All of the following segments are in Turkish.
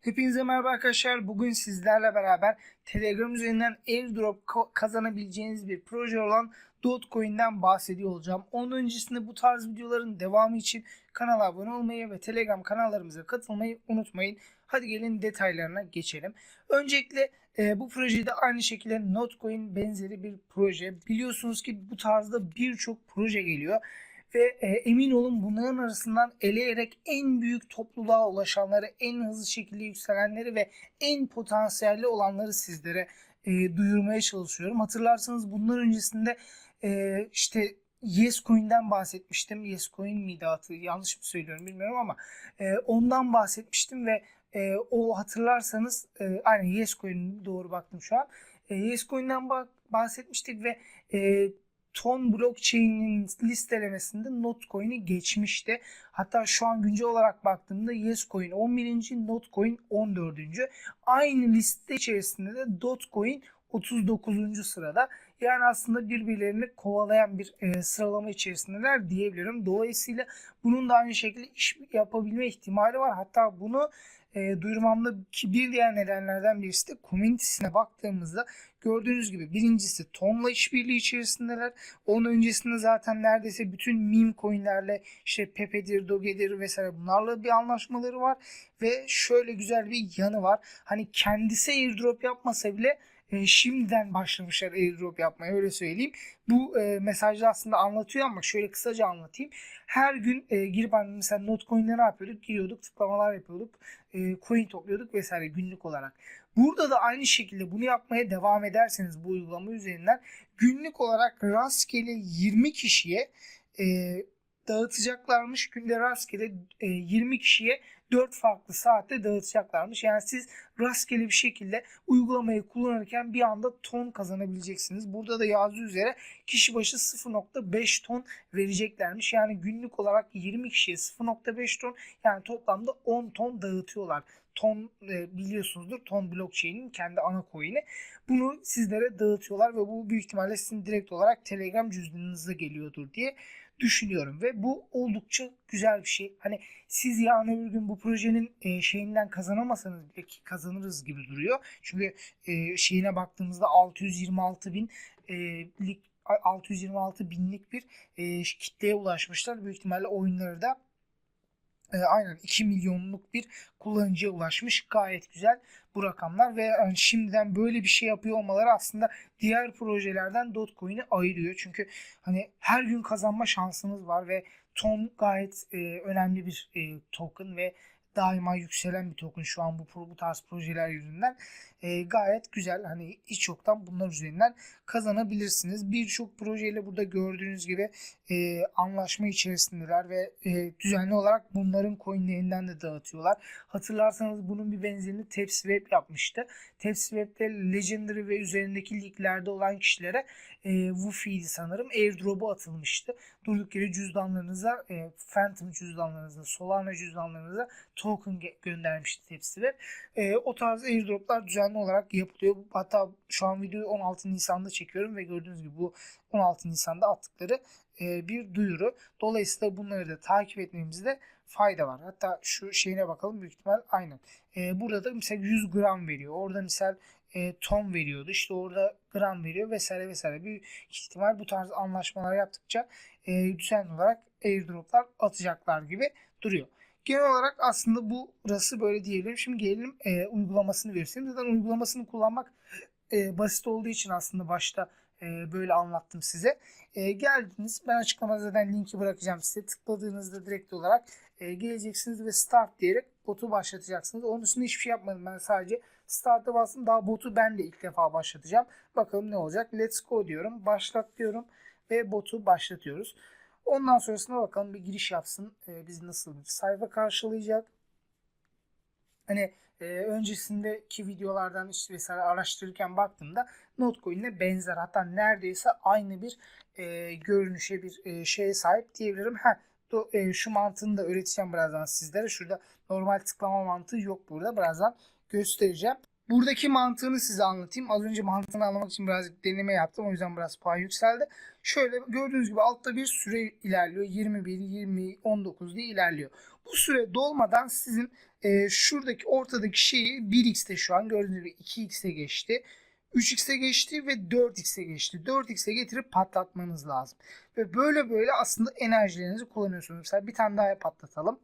Hepinize merhaba arkadaşlar. Bugün sizlerle beraber Telegram üzerinden airdrop kazanabileceğiniz bir proje olan Dogecoin'den bahsediyor olacağım. Onun öncesinde bu tarz videoların devamı için kanala abone olmayı ve Telegram kanallarımıza katılmayı unutmayın. Hadi gelin detaylarına geçelim. Öncelikle e, bu projede aynı şekilde Notcoin benzeri bir proje. Biliyorsunuz ki bu tarzda birçok proje geliyor ve e, emin olun bunların arasından eleyerek en büyük topluluğa ulaşanları, en hızlı şekilde yükselenleri ve en potansiyelli olanları sizlere e, duyurmaya çalışıyorum. Hatırlarsanız bundan öncesinde e, işte Yescoin'den bahsetmiştim. Yescoin miydi adı? Yanlış mı söylüyorum bilmiyorum ama e, ondan bahsetmiştim ve e, o hatırlarsanız e, aynen Yescoin doğru baktım şu an. E, Yescoin'den bah- bahsetmiştik ve e, Ton blockchain'in listelemesinde Notcoin'i geçmişti. Hatta şu an güncel olarak baktığımda Yescoin 11. Notcoin 14. Aynı liste içerisinde de Dogecoin 39. sırada. Yani aslında birbirlerini kovalayan bir e, sıralama içerisindeler diyebilirim. Dolayısıyla bunun da aynı şekilde iş yapabilme ihtimali var. Hatta bunu e, duyurmamdaki bir diğer nedenlerden birisi de community'sine baktığımızda gördüğünüz gibi birincisi Ton'la işbirliği içerisindeler. Onun öncesinde zaten neredeyse bütün meme coinlerle işte Pepe'dir, Doge'dir vesaire bunlarla bir anlaşmaları var. Ve şöyle güzel bir yanı var. Hani kendisi airdrop yapmasa bile e, şimdiden başlamışlar airdrop yapmaya öyle söyleyeyim. Bu e, mesajda aslında anlatıyor ama şöyle kısaca anlatayım. Her gün e, girip hani mesela Notcoin'de ne yapıyorduk? Giriyorduk, tıklamalar yapıyorduk, e, coin topluyorduk vesaire günlük olarak. Burada da aynı şekilde bunu yapmaya devam ederseniz bu uygulama üzerinden günlük olarak rastgele 20 kişiye e, dağıtacaklarmış. Günde rastgele e, 20 kişiye 4 farklı saatte dağıtacaklarmış. Yani siz rastgele bir şekilde uygulamayı kullanırken bir anda ton kazanabileceksiniz. Burada da yazdığı üzere kişi başı 0.5 ton vereceklermiş. Yani günlük olarak 20 kişiye 0.5 ton yani toplamda 10 ton dağıtıyorlar. Ton e, biliyorsunuzdur. Ton blockchain'in kendi ana coin'i. Bunu sizlere dağıtıyorlar ve bu büyük ihtimalle sizin direkt olarak Telegram cüzdanınıza geliyordur diye düşünüyorum ve bu oldukça güzel bir şey. Hani siz yarın öbür gün bu projenin e, şeyinden kazanamasanız bile ki kazanırız gibi duruyor. Çünkü e, şeyine baktığımızda 626 bin e, lik 626 binlik bir e, kitleye ulaşmışlar. Büyük ihtimalle oyunları da e, aynen 2 milyonluk bir kullanıcıya ulaşmış. Gayet güzel bu rakamlar ve yani şimdiden böyle bir şey yapıyor olmaları aslında diğer projelerden Dogecoin'i ayırıyor. Çünkü hani her gün kazanma şansınız var ve Ton gayet e, önemli bir e, token ve daima yükselen bir token şu an bu bu tarz projeler yüzünden e, gayet güzel. Hani hiç yoktan bunlar üzerinden kazanabilirsiniz. Birçok projeyle burada gördüğünüz gibi e, anlaşma içerisindeler ve e, düzenli olarak bunların coinlerinden de dağıtıyorlar. Hatırlarsanız bunun bir benzerini TapsWeb yapmıştı. TapsWeb'de Legendary ve üzerindeki liglerde olan kişilere e, Wufi'ydi sanırım airdrop'u atılmıştı. Durduk yere cüzdanlarınıza e, Phantom cüzdanlarınıza, Solana cüzdanlarınıza token göndermişti TapsWeb. E, o tarz airdroplar düzenli olarak yapılıyor. Hatta şu an videoyu 16 Nisan'da çekiyorum ve gördüğünüz gibi bu 16 Nisan'da attıkları e, bir duyuru. Dolayısıyla bunları da takip etmemizde fayda var. Hatta şu şeyine bakalım büyük ihtimal aynen. E, burada da mesela 100 gram veriyor. Orada misal e, ton veriyordu. İşte orada gram veriyor vesaire vesaire. Büyük ihtimal bu tarz anlaşmalar yaptıkça e, düzenli olarak airdroplar atacaklar gibi duruyor. Genel olarak aslında bu burası böyle diyebilirim. Şimdi gelelim e, uygulamasını göstereyim. Zaten uygulamasını kullanmak e, basit olduğu için aslında başta e, böyle anlattım size. E, geldiniz. Ben açıklamada zaten linki bırakacağım size. Tıkladığınızda direkt olarak e, geleceksiniz ve start diyerek botu başlatacaksınız. Onun üstünde hiçbir şey yapmadım. Ben sadece start'a bastım. Daha botu ben de ilk defa başlatacağım. Bakalım ne olacak. Let's go diyorum. Başlat diyorum ve botu başlatıyoruz. Ondan sonrasına bakalım bir giriş yapsın. E, bizi nasıl bir sayfa karşılayacak. Hani e, öncesindeki videolardan işte vesaire araştırırken baktığımda Notcoin'le benzer hatta neredeyse aynı bir e, görünüşe bir e, şeye sahip diyebilirim. Ha, do, e, şu mantığını da öğreteceğim birazdan sizlere. Şurada normal tıklama mantığı yok burada. Birazdan göstereceğim. Buradaki mantığını size anlatayım. Az önce mantığını anlamak için birazcık deneme yaptım. O yüzden biraz puan yükseldi. Şöyle gördüğünüz gibi altta bir süre ilerliyor. 21, 20, 19 diye ilerliyor. Bu süre dolmadan sizin e, şuradaki ortadaki şeyi 1x'te şu an gördüğünüz gibi 2x'e geçti. 3x'e geçti ve 4x'e geçti. 4x'e getirip patlatmanız lazım. Ve böyle böyle aslında enerjilerinizi kullanıyorsunuz. Mesela bir tane daha patlatalım.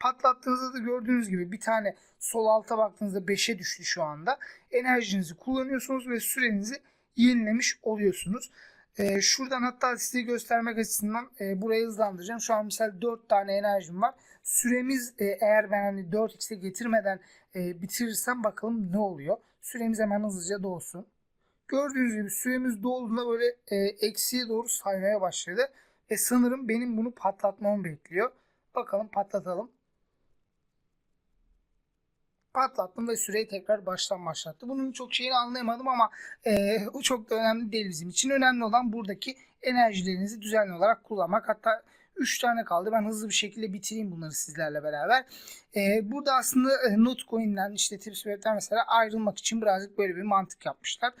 Patlattığınızda da gördüğünüz gibi bir tane sol alta baktığınızda 5'e düştü şu anda. Enerjinizi kullanıyorsunuz ve sürenizi yenilemiş oluyorsunuz. Ee, şuradan hatta size göstermek açısından e, burayı hızlandıracağım. Şu an mesela 4 tane enerjim var. Süremiz e, eğer ben hani 4x'e getirmeden e, bitirirsem bakalım ne oluyor. Süremiz hemen hızlıca dolsun. Gördüğünüz gibi süremiz dolduğunda böyle e, eksiye doğru saymaya başladı. Ve sanırım benim bunu patlatmamı bekliyor. Bakalım patlatalım. Patlattım ve süreyi tekrar baştan başlattı. Bunun çok şeyini anlayamadım ama e, o çok da önemli değil bizim için. Önemli olan buradaki enerjilerinizi düzenli olarak kullanmak. Hatta 3 tane kaldı. Ben hızlı bir şekilde bitireyim bunları sizlerle beraber. E, burada aslında e, Notcoin'den işte TipSwap'ten mesela ayrılmak için birazcık böyle bir mantık yapmışlar.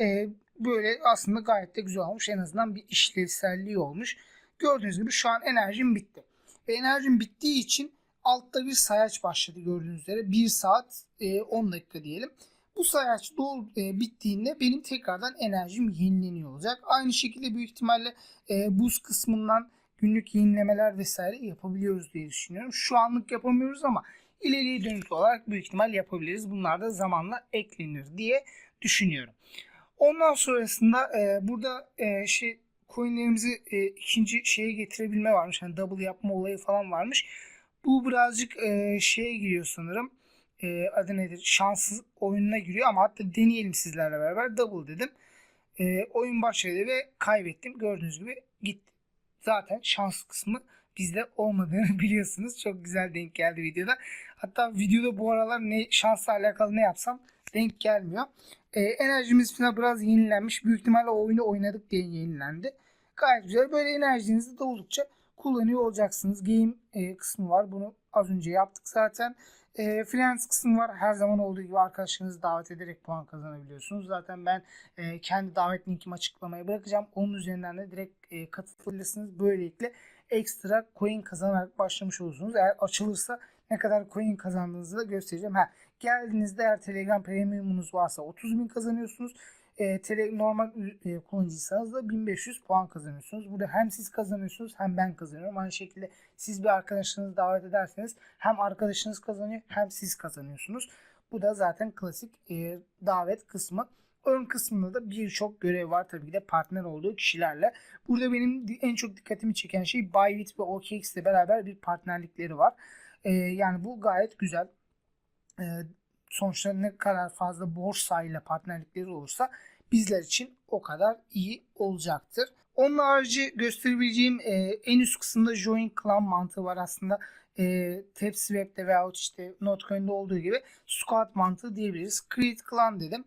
E, böyle aslında gayet de güzel olmuş. En azından bir işlevselliği olmuş. Gördüğünüz gibi şu an enerjim bitti. Ve enerjim bittiği için altta bir sayaç başladı gördüğünüz üzere. 1 saat e, 10 dakika diyelim. Bu sayaç dol e, bittiğinde benim tekrardan enerjim yenileniyor olacak. Aynı şekilde büyük ihtimalle e, buz kısmından günlük yenilemeler vesaire yapabiliyoruz diye düşünüyorum. Şu anlık yapamıyoruz ama ileriye dönük olarak büyük ihtimal yapabiliriz. Bunlar da zamanla eklenir diye düşünüyorum. Ondan sonrasında e, burada e, şey coinlerimizi e, ikinci şeye getirebilme varmış. Hani double yapma olayı falan varmış. Bu birazcık e, şeye giriyor sanırım. E, adı nedir? Şanssız oyununa giriyor ama hatta deneyelim sizlerle beraber. Double dedim. E, oyun başladı ve kaybettim. Gördüğünüz gibi gitti. Zaten şans kısmı bizde olmadığını biliyorsunuz. Çok güzel denk geldi videoda. Hatta videoda bu aralar ne şansla alakalı ne yapsam denk gelmiyor. E, enerjimiz falan biraz yenilenmiş. Büyük ihtimalle oyunu oynadık diye yenilendi. Gayet güzel. Böyle enerjinizi de oldukça kullanıyor olacaksınız. Game e, kısmı var. Bunu az önce yaptık zaten. E, freelance kısmı var. Her zaman olduğu gibi arkadaşlarınızı davet ederek puan kazanabiliyorsunuz. Zaten ben e, kendi davet linkimi açıklamaya bırakacağım. Onun üzerinden de direkt e, katılabilirsiniz. Böylelikle ekstra coin kazanarak başlamış olursunuz. Eğer açılırsa ne kadar coin kazandığınızı da göstereceğim. Ha, geldiğinizde eğer Telegram Premium'unuz varsa 30 bin kazanıyorsunuz. E, tele, normal e, kullanıcıysanız da 1500 puan kazanıyorsunuz. Burada hem siz kazanıyorsunuz hem ben kazanıyorum. Aynı şekilde siz bir arkadaşınızı davet ederseniz hem arkadaşınız kazanıyor hem siz kazanıyorsunuz. Bu da zaten klasik e, davet kısmı. Ön kısmında da birçok görev var tabii ki de partner olduğu kişilerle. Burada benim en çok dikkatimi çeken şey Bybit ve OKX ile beraber bir partnerlikleri var. E, yani bu gayet güzel. E, sonuçta ne kadar fazla borsayla partnerlikleri olursa bizler için o kadar iyi olacaktır. Onun harici gösterebileceğim e, en üst kısımda Join Clan mantığı var aslında. E, TapSwap'te veyahut işte Notcoin'de olduğu gibi squad mantığı diyebiliriz. Create Clan dedim.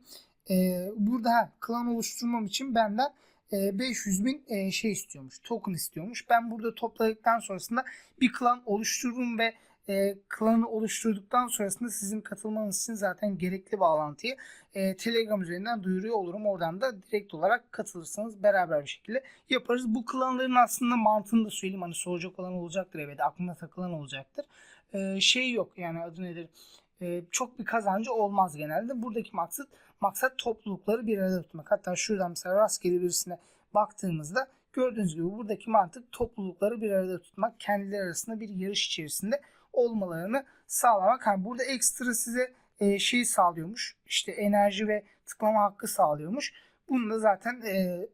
E, burada ha, klan oluşturmam için benden e, 500 bin e, şey istiyormuş. Token istiyormuş. Ben burada topladıktan sonrasında bir klan oluştururum ve e, klanı oluşturduktan sonrasında sizin katılmanız için zaten gerekli bağlantıyı e, Telegram üzerinden duyuruyor olurum. Oradan da direkt olarak katılırsanız beraber bir şekilde yaparız. Bu klanların aslında mantığını da söyleyeyim. Hani soracak olan olacaktır evet. Aklına takılan olacaktır. E, şey yok yani adı nedir? E, çok bir kazancı olmaz genelde. Buradaki maksat maksat toplulukları bir arada tutmak. Hatta şuradan mesela rastgele birisine baktığımızda gördüğünüz gibi buradaki mantık toplulukları bir arada tutmak. Kendileri arasında bir yarış içerisinde olmalarını sağlamak. Yani burada ekstra size e, şey sağlıyormuş. İşte enerji ve tıklama hakkı sağlıyormuş. Bunu da zaten e,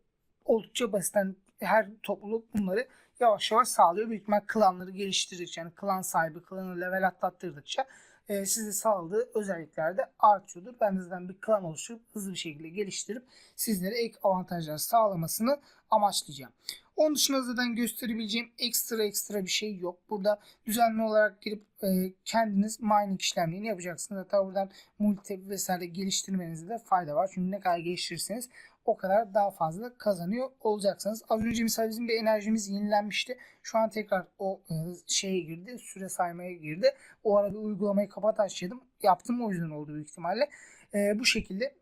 oldukça basitten her topluluk bunları yavaş yavaş sağlıyor. Büyük ihtimal klanları geliştirdikçe yani klan sahibi klanı level atlattırdıkça e, size sağladığı özellikler de artıyordur. Ben de zaten bir klan oluşturup hızlı bir şekilde geliştirip sizlere ek avantajlar sağlamasını amaçlayacağım. Onun dışında zaten gösterebileceğim ekstra ekstra bir şey yok. Burada düzenli olarak girip e, kendiniz mining işlemlerini yapacaksınız. Hatta buradan multi vesaire geliştirmenizde de fayda var. Çünkü ne kadar geliştirirseniz o kadar daha fazla kazanıyor olacaksınız. Az önce misal bizim bir enerjimiz yenilenmişti. Şu an tekrar o e, şeye girdi. Süre saymaya girdi. O ara bir uygulamayı kapat açıyordum. Yaptım o yüzden oldu büyük ihtimalle. E, bu şekilde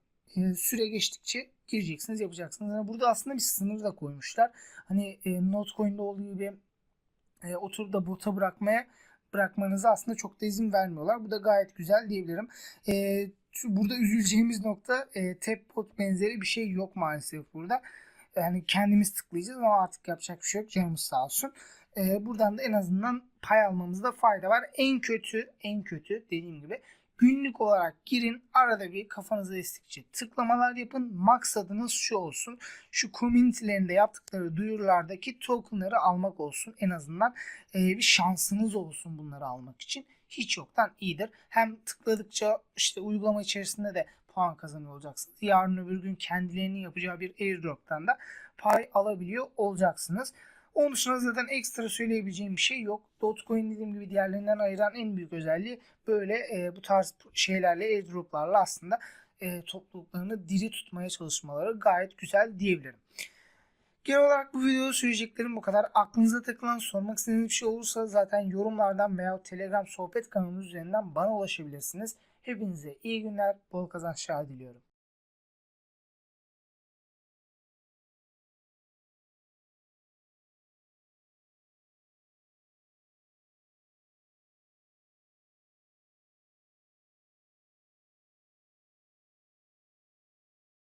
süre geçtikçe gireceksiniz yapacaksınız. Yani burada aslında bir sınır da koymuşlar. Hani e, Notcoin'de olduğu gibi e, oturup da bota bırakmaya bırakmanıza aslında çok da izin vermiyorlar. Bu da gayet güzel diyebilirim. E, burada üzüleceğimiz nokta e, tap benzeri bir şey yok maalesef burada. Yani kendimiz tıklayacağız ama artık yapacak bir şey yok. Canımız sağ olsun. E, buradan da en azından pay almamızda fayda var. En kötü, en kötü dediğim gibi günlük olarak girin. Arada bir kafanıza estikçe tıklamalar yapın. Maksadınız şu olsun. Şu community'lerinde yaptıkları duyurulardaki tokenları almak olsun. En azından e, bir şansınız olsun bunları almak için. Hiç yoktan iyidir. Hem tıkladıkça işte uygulama içerisinde de puan kazanıyor olacaksınız. Yarın öbür gün kendilerinin yapacağı bir airdrop'tan da pay alabiliyor olacaksınız. Onun dışında zaten ekstra söyleyebileceğim bir şey yok. Dogecoin dediğim gibi diğerlerinden ayıran en büyük özelliği böyle e, bu tarz şeylerle airdroplarla aslında e, topluluklarını diri tutmaya çalışmaları gayet güzel diyebilirim. Genel olarak bu videoda söyleyeceklerim bu kadar. Aklınıza takılan sormak istediğiniz bir şey olursa zaten yorumlardan veya Telegram sohbet kanalımız üzerinden bana ulaşabilirsiniz. Hepinize iyi günler, bol kazançlar diliyorum.